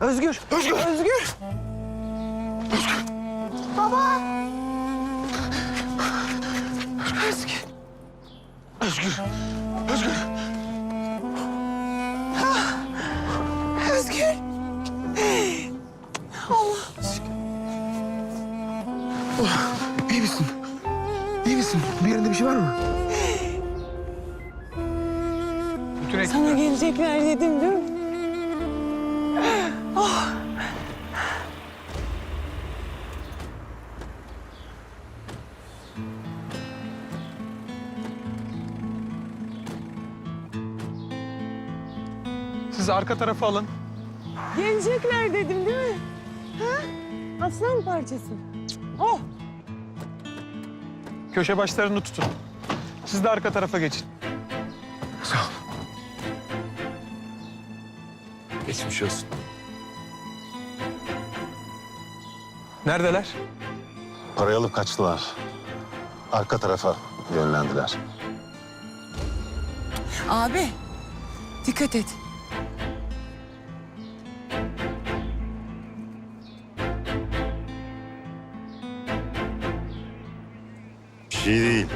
Özgür. Özgür. Özgür. Özgür. Özgür. Özgür. Özgür. İyi misin? İyi misin? Bir yerinde bir şey var mı? Sana gelecekler dedim değil mi? Siz arka tarafa alın. Gelecekler dedim değil mi? Ha? Aslan parçası. Oh. Köşe başlarını tutun. Siz de arka tarafa geçin. Sağ ol. Geçmiş olsun. Neredeler? Parayı alıp kaçtılar. Arka tarafa yönlendiler. Abi. Dikkat et. Bir şey değil.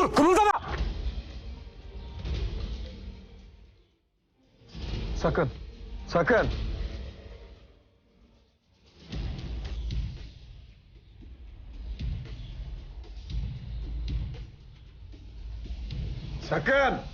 Dur! Kımıldama! Sakın. Sakın. Sakın.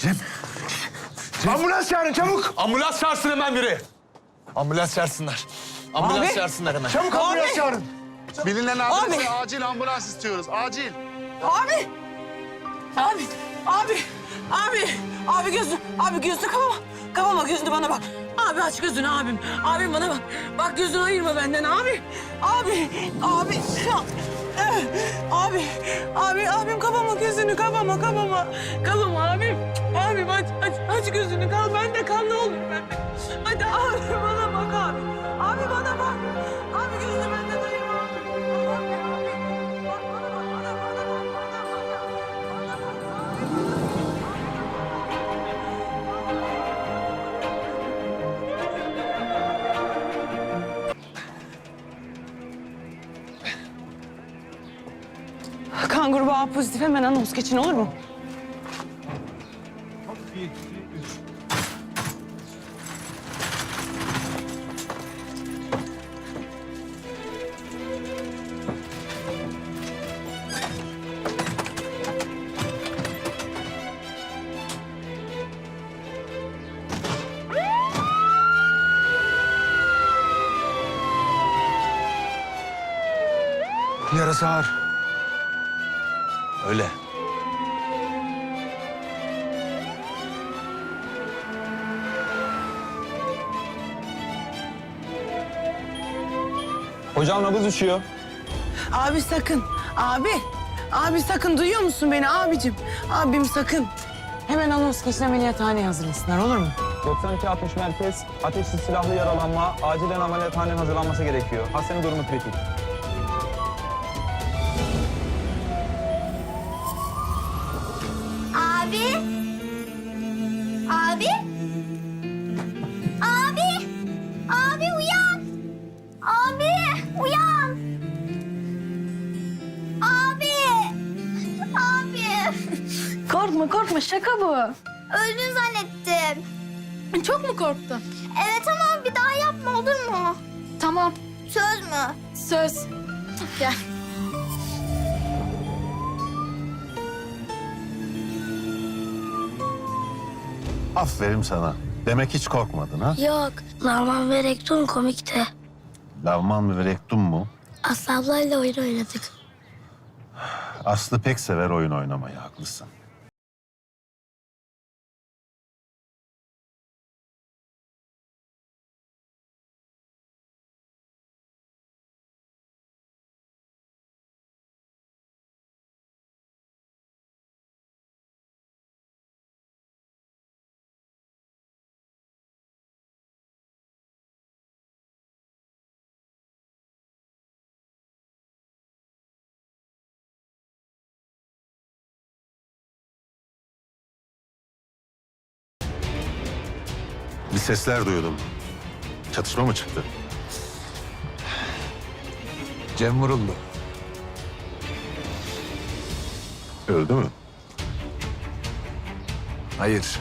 Cem. Cem. Ambulans çağırın çabuk. Ambulans çağırsın hemen biri. Ambulans çağırsınlar. Ambulans Abi. çağırsınlar hemen. Çabuk ambulans çağırın. Bilinen adrese acil ambulans istiyoruz. Acil. Abi. Abi. Abi. Abi. Abi gözünü. Abi gözünü kapama. Kapama gözünü bana bak. Abi aç gözünü abim. Abim bana bak. Bak gözünü ayırma benden abi. Abi. Abi. Abi. Abi. Abim kapama gözünü kapama kapama. Kapama abim. Abim aç aç aç gözünü kal. Ben de kal ne olur ben de. Hadi abi bana bak abi. Abi bana bak. Abi gözünü benden ayırma. Abi abi. Bak bana bak bana bak bana bana. Bana bak abi. Kan grubu A pozitif hemen anons geçin olur mu? Yarası ağır. Öyle. Hocam nabız uçuyor. Abi sakın. Abi. Abi sakın duyuyor musun beni abicim? Abim sakın. Hemen anons geçin ameliyathaneye hazırlasınlar olur mu? 92-60 merkez, ateşli silahlı yaralanma, acilen ameliyathanenin hazırlanması gerekiyor. Hastanın durumu kritik. Korkma şaka bu. Öldün zannettim. Çok mu korktun? Evet ama bir daha yapma olur mu? Tamam Söz mü? söz. Gel. Aferin sana. Demek hiç korkmadın ha? Yok, Lavman ve Rektum komikti. Lavman ve rektum mu? Aslı ablayla oyun oynadık. Aslı pek sever oyun oynamayı, haklısın. Bir sesler duydum. Çatışma mı çıktı? Cem vuruldu. Öldü mü? Hayır,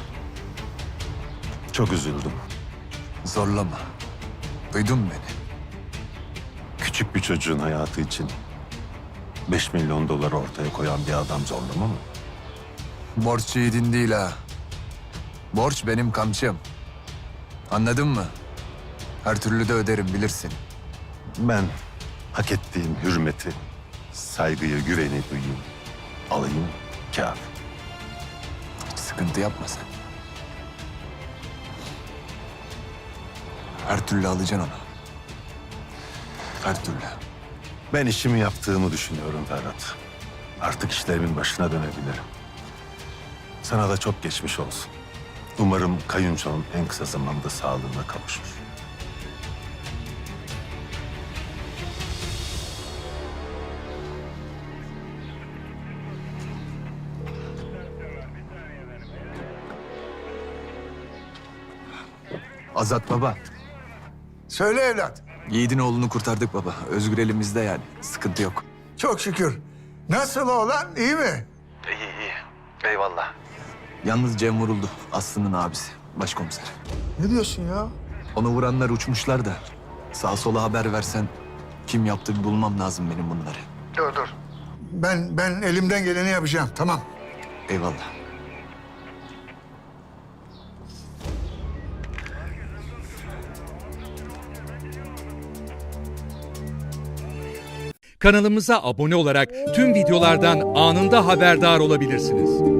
Çok üzüldüm. zorlama. Duydun beni. Küçük bir çocuğun hayatı için 5 milyon dolar ortaya koyan bir adam zorlama mı? Borç yiğidin değil ha. Borç benim kamçım. Anladın mı? Her türlü de öderim bilirsin. Ben hak ettiğim hürmeti, saygıyı, güveni duyayım. Alayım, kâr. Hiç sıkıntı yapma sen. Her türlü alacaksın onu. Her türlü. Ben işimi yaptığımı düşünüyorum Ferhat. Artık işlerimin başına dönebilirim. Sana da çok geçmiş olsun. Umarım kayınçonun en kısa zamanda sağlığına kavuşur. Azat baba. Söyle evlat. Yiğidin oğlunu kurtardık baba. Özgür elimizde yani. Sıkıntı yok. Çok şükür. Nasıl oğlan? iyi mi? Eyvallah. Yalnız Cem vuruldu. Aslı'nın abisi. Başkomiser. Ne diyorsun ya? Onu vuranlar uçmuşlar da. Sağa sola haber versen kim yaptı bir bulmam lazım benim bunları. Dur dur. Ben ben elimden geleni yapacağım. Tamam. Eyvallah. Kanalımıza abone olarak tüm videolardan anında haberdar olabilirsiniz.